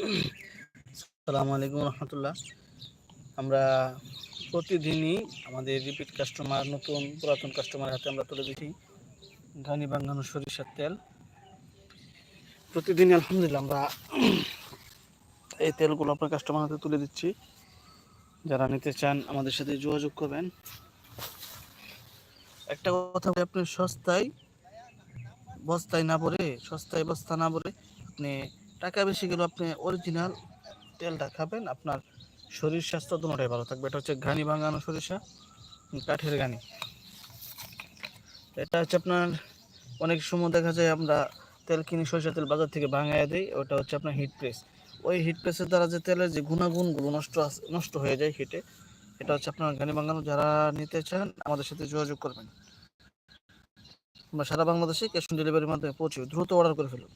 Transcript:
আসসালামু আলাইকুম রহমতুল্লাহ। আমরা প্রতিদিনই আমাদের রিপিট কাস্টমার নতুন পুরাতন কাস্টমার হাতে আমরা তুলে দিচ্ছি ঘানি বাঙ্গানো সরিষার তেল। প্রতিদিন আলহামদুলিল্লাহ আমরা এই তেলগুলো আপনার কাস্টমার হাতে তুলে দিচ্ছি। যারা নিতে চান আমাদের সাথে যোগাযোগ করবেন। একটা কথা আপনি সস্তায়, বস্তায় না পড়ে সস্তায় বস্তা না পড়ে আপনি টাকা বেশি গেলেও আপনি অরিজিনাল তেলটা খাবেন, আপনার শরীর স্বাস্থ্য দুটোটাই ভালো থাকবে। এটা হচ্ছে ঘানি ভাঙানো সরিষা, কাঠের ঘানি। এটা হচ্ছে আপনার, অনেক সময় দেখা যায় আমরা তেল কিনি সরিষা তেল বাজার থেকে ভাঙায় দিই, ওটা হচ্ছে আপনার হিট প্রেস ওই হিট প্রেসের দ্বারা যে তেলের যে গুণাগুণগুলো নষ্ট নষ্ট হয়ে যায় হিটে এটা হচ্ছে আপনার ঘানি ভাঙানো। যারা নিতে চান, আমাদের সাথে যোগাযোগ করবেন। আমরা সারা বাংলাদেশে ক্যাশ অন ডেলিভারির মাধ্যমে পৌঁছে, দ্রুত অর্ডার করে ফেলুন।